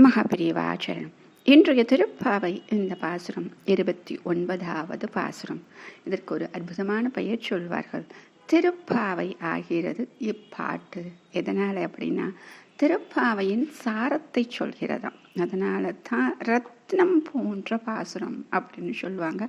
மகாபிரிவாச்சரணம். இன்றைய திருப்பாவை இந்த பாசுரம் இருபத்தி ஒன்பதாவது பாசுரம். இதற்கு ஒரு அற்புதமான பெயர் சொல்வார்கள். திருப்பாவை ஆகிறது இப்பாட்டு. எதனால் அப்படின்னா திருப்பாவையின் சாரத்தை சொல்கிறதாம். அதனால தான் ரத் ரத்னம் போன்ற பாசுரம் அப்படின்னு சொல்லுவாங்க.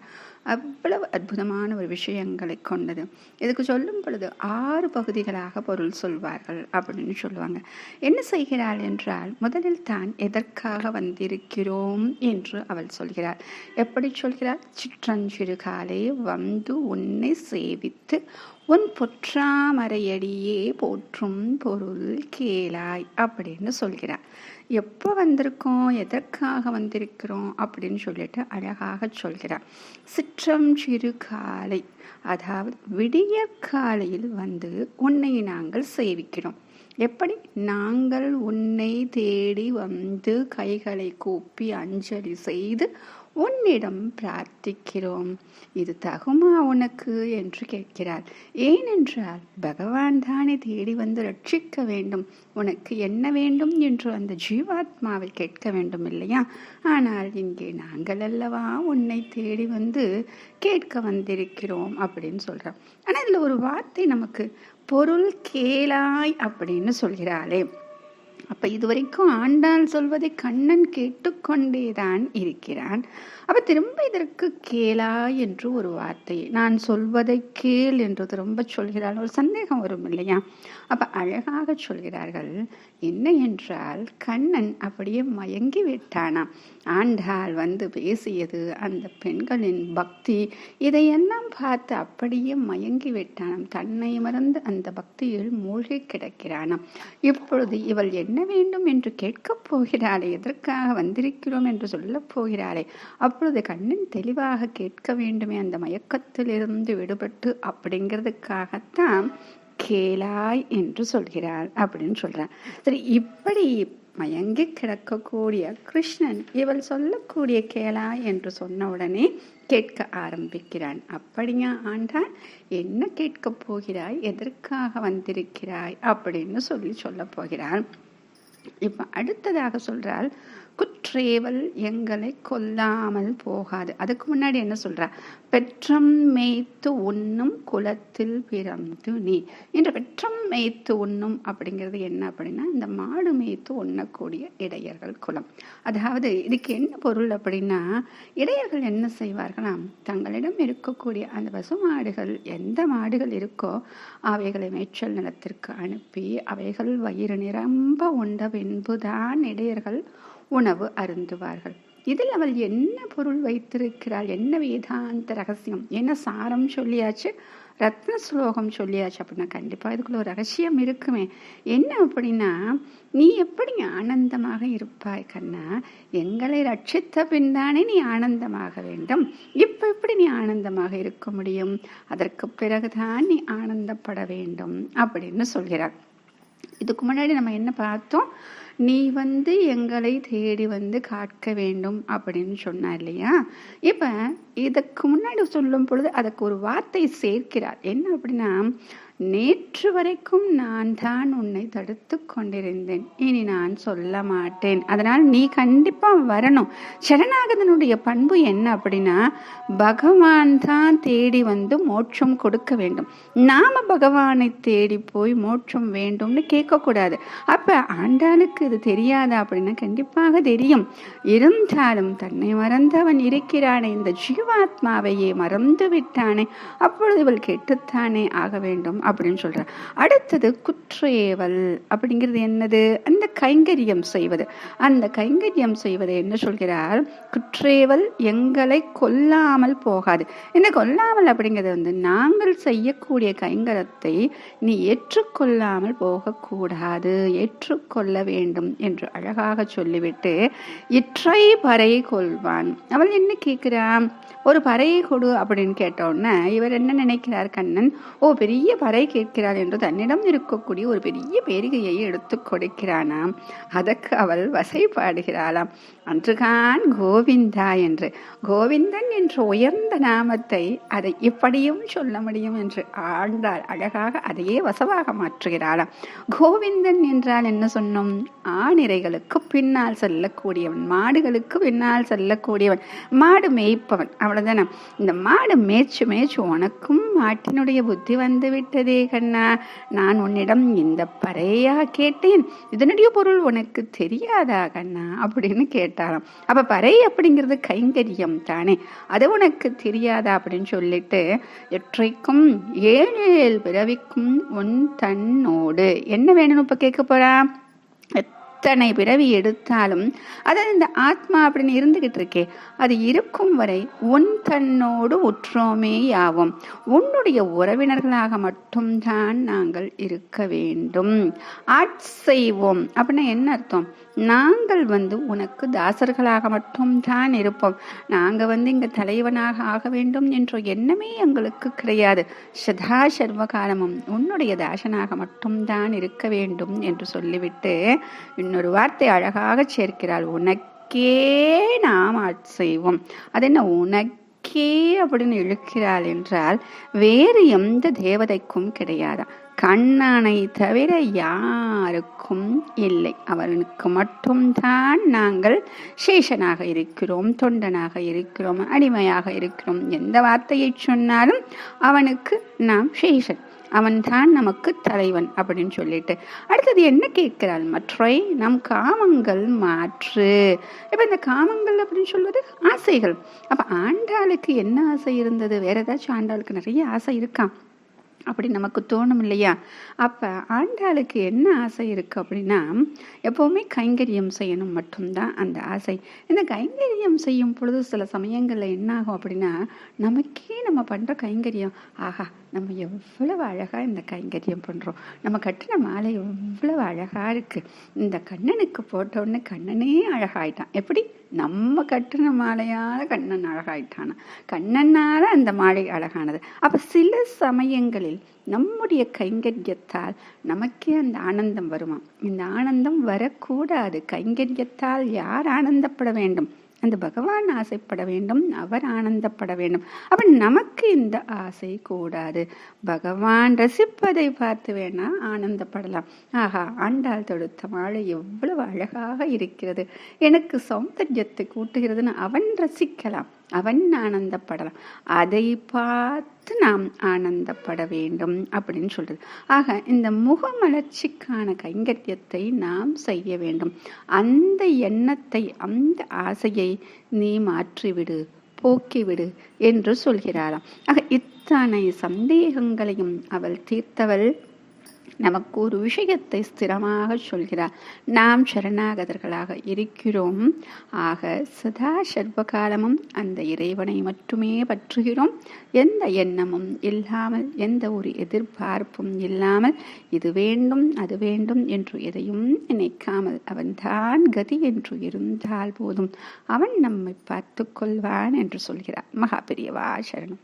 அவ்வளவு அற்புதமான ஒரு விஷயங்களை கொண்டது. இதுக்கு சொல்லும் பொழுது ஆறு பகுதிகளாக பொருள் சொல்வார்கள் அப்படின்னு சொல்லுவாங்க. என்ன செய்கிறாள் என்றால் முதலில் தான் எதற்காக வந்திருக்கிறோம் என்று அவள் சொல்கிறார் எப்படி சொல்கிறார் சிற்றஞ்சிறு காலே வந்து உன்னை சேவித்து உன் பொற்றாமரையடியே போற்றும் பொருள் கேளாய் அப்படின்னு சொல்கிறார் எப்போ வந்திருக்கோம்? எதற்காக வந்திருக்கிறோம்? அப்படின்னு சொல்லிட்டு அழகாக சொல்கிறார். சிற்றம் சிறு காலை அதாவது விடிய காலையில் வந்து உன்னை நாங்கள் சேவிக்கிறோம். எப்படி? நாங்கள் உன்னை தேடி வந்து கைகளை கூப்பி அஞ்சலி செய்து உன்னிடம் பிரார்த்திக்கிறோம். இது தகுமா உனக்கு? என்று கேட்கிறார். ஏனென்றால் பகவான் தானே தேடி வந்து ரட்சிக்க வேண்டும். உனக்கு என்ன வேண்டும் என்று அந்த ஜீவாத்மாவை கேட்க வேண்டும் இல்லையா? ஆனால் இங்கே நாங்கள் அல்லவா உன்னை தேடி வந்து கேட்க வந்திருக்கிறோம் அப்படின்னு சொல்கிறோம் ஆனால் இதில் ஒரு வார்த்தை நமக்கு பொருள் கேளாய் அப்படின்னு சொல்கிறாளே. அப்ப இதுவரைக்கும் ஆண்டாள் சொல்வதை கண்ணன் கேட்டுக்கொண்டேதான் இருக்கிறான். அப்போ திரும்ப இதற்கு கேளா என்று ஒரு வார்த்தை. நான் சொல்வதை கேள் என்று ரொம்ப சொல்கிறாள். ஒரு சந்தேகம் வரும் இல்லையா? அப்போ அழகாக சொல்கிறார்கள் என்ன என்றால் கண்ணன் அப்படியே மயங்கி விட்டானாம். ஆண்டாள் வந்து பேசியது அந்த பெண்களின் பக்தி இதையெல்லாம் பார்த்து அப்படியே மயங்கி விட்டானாம். தன்னை மறந்து அந்த பக்தியில் மூழ்கி கிடக்கிறானாம். இப்பொழுது இவள் என்ன வேண்டும் என்று கேட்கப் போகிறாளே எதற்காக வந்திருக்கிறோம் என்று சொல்லப் போகிறாளே. அப் அப்பொழுது கண்ணின் தெளிவாக கேட்க வேண்டுமே அந்த மயக்கத்திலிருந்து விடுபட்டு அப்படிங்கிறதுக்காகத்தான் கேளாய் என்று சொல்கிறாள் அப்படின்னு சொல்றார். சரி இப்படி மயங்கி கிடக்கக்கூடிய கிருஷ்ணன் இவள் சொல்லக்கூடிய கேளா என்று சொன்ன உடனே கேட்க ஆரம்பிக்கிறான். அப்படியா ஆண்டான் என்ன கேட்கப் போகிறாய்? எதற்காக வந்திருக்கிறாய்? அப்படின்னு சொல்லி சொல்ல போகிறான். இப்ப அடுத்ததாக சொல்றாள் குற்றேவல் எங்களை கொல்லாமல் போகாது. அதுக்கு முன்னாடி என்ன சொல்றா? பெற்றம் மேய்த்து உண்ணும் குலத்தில் பிறந்து நீ. இந்த பெற்றம் மேய்த்து உண்ணும் அப்படிங்கிறது என்ன அப்படின்னா இந்த மாடு மேய்த்து உண்ணக்கூடிய இடையர்கள் குலம். அதாவது இதுக்கு என்ன பொருள் அப்படின்னா இடையர்கள் என்ன செய்வார்களாம் தங்களிடம் இருக்கக்கூடிய அந்த பசு மாடுகள் எந்த மாடுகள் இருக்கோ அவைகளை மேய்ச்சல் நிலத்திற்கு அனுப்பி அவைகள் வயிறு நிரம்ப உண்ட பின்புதான் இடையர்கள் உணவு அருந்துவார்கள். இதில் அவள் என்ன பொருள் வைத்திருக்கிறாள்? என்ன வேதாந்த ரகசியம்? என்ன சாரம் சொல்லியாச்சு? ரத்ன ஸ்லோகம் சொல்லியாச்சு அப்படின்னா கண்டிப்பாக இதுக்குள்ள ஒரு ரகசியம் இருக்குமே. என்ன அப்படின்னா நீ எப்படி ஆனந்தமாக இருப்பாய் கண்ணா? எங்களை ரட்சித்த பின் தானே நீ ஆனந்தமாக வேண்டும். இப்போ எப்படி நீ ஆனந்தமாக இருக்க முடியும்? அதற்கு பிறகுதான் நீ ஆனந்தப்பட வேண்டும் அப்படின்னு சொல்கிறார் இதுக்கு முன்னாடி நம்ம என்ன பார்த்தோம்? நீ வந்து எங்களை தேடி வந்து காட்க வேண்டும் அப்படின்னு சொன்னார் இல்லையா? இப்போ இதுக்கு முன்னாடி சொல்லும் பொழுது அதுக்கு ஒரு வார்த்தை சேர்க்கிறார். என்ன அப்படின்னா நேற்று வரைக்கும் நான் தான் உன்னை தடுத்து கொண்டிருந்தேன். இனி நான் சொல்ல மாட்டேன். அதனால் நீ கண்டிப்பாக வரணும். சரணாகதனுடைய பண்பு என்ன அப்படின்னா பகவான் தான் தேடி வந்து மோட்சம் கொடுக்க வேண்டும். நாம பகவானை தேடி போய் மோட்சம் வேண்டும்னு கேட்கக்கூடாது. அப்போ ஆண்டாளுக்கு இது தெரியாதா அப்படின்னா கண்டிப்பாக தெரியும். இருந்தாலும் தன்னை மறந்தவன் இருக்கிறானே இந்த ஜீவாத்மாவையே மறந்து விட்டானே அப்பொழுது இவள் கெட்டுத்தானே ஆக வேண்டும். அப்படின்னு சொல்ற அடுத்தது குற்றேவல் அப்படிங்கிறது என்னது? அந்த கைங்கரியம் செய்வது. அந்த கைங்கரியம் செய்வதை என்ன சொல்கிறார்? குற்றேவல் எங்களை கொல்லாமல் போகாது. இந்த கொல்லாமல் அப்படிங்கிறது வந்து நாங்கள் செய்யக்கூடிய கைங்கரத்தை நீ ஏற்றுக்கொள்ளாமல் போகக்கூடாது. ஏற்றுக்கொள்ள வேண்டும் என்று அழகாக சொல்லிவிட்டு இற்றை பறை கொள்வான். அவள் என்ன கேட்கிறான் ஒரு பறையை கொடு அப்படின்னு கேட்டோன்னே இவர் என்ன நினைக்கிறார் கண்ணன்? ஓ பெரிய பறை தாய் கேட்கிறாள் என்று தன்னிடம் இருக்கக்கூடிய ஒரு பெரிய பேரிகையை எடுத்து கொடுக்கிறானாம். அதற்கு அவள் வசைப்பாடுகிறாளாம் அன்றுகான் கோவிந்தா என்று. கோவிந்தன் என்ற உயர்ந்த நாமத்தை அதை இப்படியும் சொல்ல முடியும் என்று ஆழ்ந்தாள். அழகாக அதையே வசவாக மாற்றுகிறாளாம். கோவிந்தன் என்றால் என்ன சொன்னோம்? ஆணிரைகளுக்கு பின்னால் செல்லக்கூடியவன் மாடுகளுக்கு பின்னால் செல்லக்கூடியவன் மாடு மேய்ப்பவன். அவ்வளவுதானே இந்த மாடு மேய்ச்சு மேய்ச்சு உனக்கும் மாட்டினுடைய புத்தி வந்து விட்டதே கண்ணா நான் உன்னிடம் இந்த பறையா கேட்டேன். இதனுடைய பொருள் உனக்கு தெரியாதா கண்ணா? அப்படின்னு கேட்டாராம். அப்ப பறை அப்படிங்கிறது கைங்கரியம் தானே. அது உனக்கு தெரியாதா அப்படின்னு சொல்லிட்டு எற்றைக்கும் ஏழு ஏழு பிறவிக்கும் உன் தன்னோடு. என்ன வேணும்னு இப்ப கேட்க போறா? எத்தனை பிறவி எடுத்தாலும் அதாவது இந்த ஆத்மா அப்படின்னு இருந்துகிட்டு இருக்கே அது இருக்கும் வரை உன் தன்னோடு உற்றோமே யாவும். உன்னுடைய உறவினர்களாக மட்டும்தான் நாங்கள் இருக்க வேண்டும். ஆட்செய்வோம் அப்படின்னா என்ன அர்த்தம்? நாங்கள் வந்து உனக்கு தாசர்களாக மட்டும்தான் இருப்போம். நாங்கள் வந்து இங்கே தலைவனாக ஆக வேண்டும் என்ற எண்ணமே எங்களுக்கு கிடையாது. சதா சர்வகாலமும் உன்னுடைய தாசனாக மட்டும்தான் இருக்க வேண்டும் என்று சொல்லிவிட்டு இன்னொரு வார்த்தை அழகாக சேர்க்கிறாள். உனக்கே நாம் செய்வோம். அது என்ன உனக்கே அப்படின்னு இழுக்கிறாள் என்றால் வேறு எந்த தேவதைக்கும் கிடையாதா? கண்ணனை தவிர யாருக்கும் இல்லை. அவனுக்கு மட்டும்தான் நாங்கள் சேஷனாக இருக்கிறோம் தொண்டனாக இருக்கிறோம் அடிமையாக இருக்கிறோம். எந்த வார்த்தையை சொன்னாலும் அவனுக்கு நாம் சேஷன் அவன்தான் நமக்கு தலைவன் அப்படின்னு சொல்லிட்டு. அடுத்தது என்ன கேட்கிறாள்? மற்றை நம் காமங்கள் மாற்று. இப்போ இந்த காமங்கள் அப்படின்னு சொல்வது ஆசைகள். அப்போ ஆண்டாளுக்கு என்ன ஆசை இருந்தது? வேற ஏதாச்சும் ஆண்டாளுக்கு நிறைய ஆசை இருக்கான் அப்படி நமக்கு தோணும் இல்லையா அப்போ ஆண்டாளுக்கு என்ன ஆசை இருக்குது அப்படின்னா எப்போவுமே கைங்கரியம் செய்யணும் மட்டும்தான் அந்த ஆசை. இந்த கைங்கரியம் செய்யும் பொழுது சில சமயங்களில் என்ன ஆகும் அப்படின்னா நமக்கே நம்ம பண்ணுற கைங்கரியம் ஆஹா நம்ம எவ்வளவு அழகாக இந்த கைங்கரியம் பண்ணுறோம் நம்ம கட்டின மாலை எவ்வளவு அழகாக இருக்குது இந்த கண்ணனுக்கு போட்டோன்னு கண்ணனே அழகாயிட்டான். எப்படி? நம்ம கட்டின மாலையால் கண்ணன் அழகாயிட்டானா? கண்ணனால் அந்த மாலை அழகானது. அப்போ சில சமயங்களில் நம்முடைய கைங்கரியத்தால் நமக்கே அந்த ஆனந்தம் வருமா இந்த ஆனந்தம் வரக்கூடாது. கைங்கரியத்தால் யார் ஆனந்தப்பட வேண்டும்? அந்த பகவான் ஆசைப்பட வேண்டும் அவர் ஆனந்தப்பட வேண்டும். அப்ப நமக்கு இந்த ஆசை கூடாது. பகவான் ரசிப்பதை பார்த்து வேணா ஆனந்தப்படலாம். ஆஹா ஆண்டாள் தொடுத்த மாலை எவ்வளவு அழகாக இருக்கிறது. எனக்கு சௌந்தர்யத்தை கூட்டுகிறதுன்னு அவன் ரசிக்கலாம். அவன் ஆனந்தப்படலாம். அதை பார்த்து நாம் ஆனந்தப்பட வேண்டும் அப்படின்னு சொல்றது. ஆக இந்த முகமலர்ச்சிக்கான கைங்கரியத்தை நாம் செய்ய வேண்டும். அந்த எண்ணத்தை அந்த ஆசையை நீ மாற்றிவிடு போக்கிவிடு என்று சொல்கிறாளாம் ஆக இத்தனை சந்தேகங்களையும் அவள் தீர்த்தவள் நமக்கு ஒரு விஷயத்தை ஸ்திரமாக சொல்கிறார். நாம் சரணாகதர்களாக இருக்கிறோம். ஆக சதா சர்வகாலமும் அந்த இறைவனை மட்டுமே பற்றுகிறோம். எந்த எண்ணமும் இல்லாமல் எந்த ஒரு எதிர்பார்ப்பும் இல்லாமல் இது வேண்டும் அது வேண்டும் என்று எதையும் நினைக்காமல் அவன்தான் கதி என்று இருந்தால் போதும். அவன் நம்மை பார்த்து கொள்வான் என்று சொல்கிறார். மகா பெரியவா சரணம்.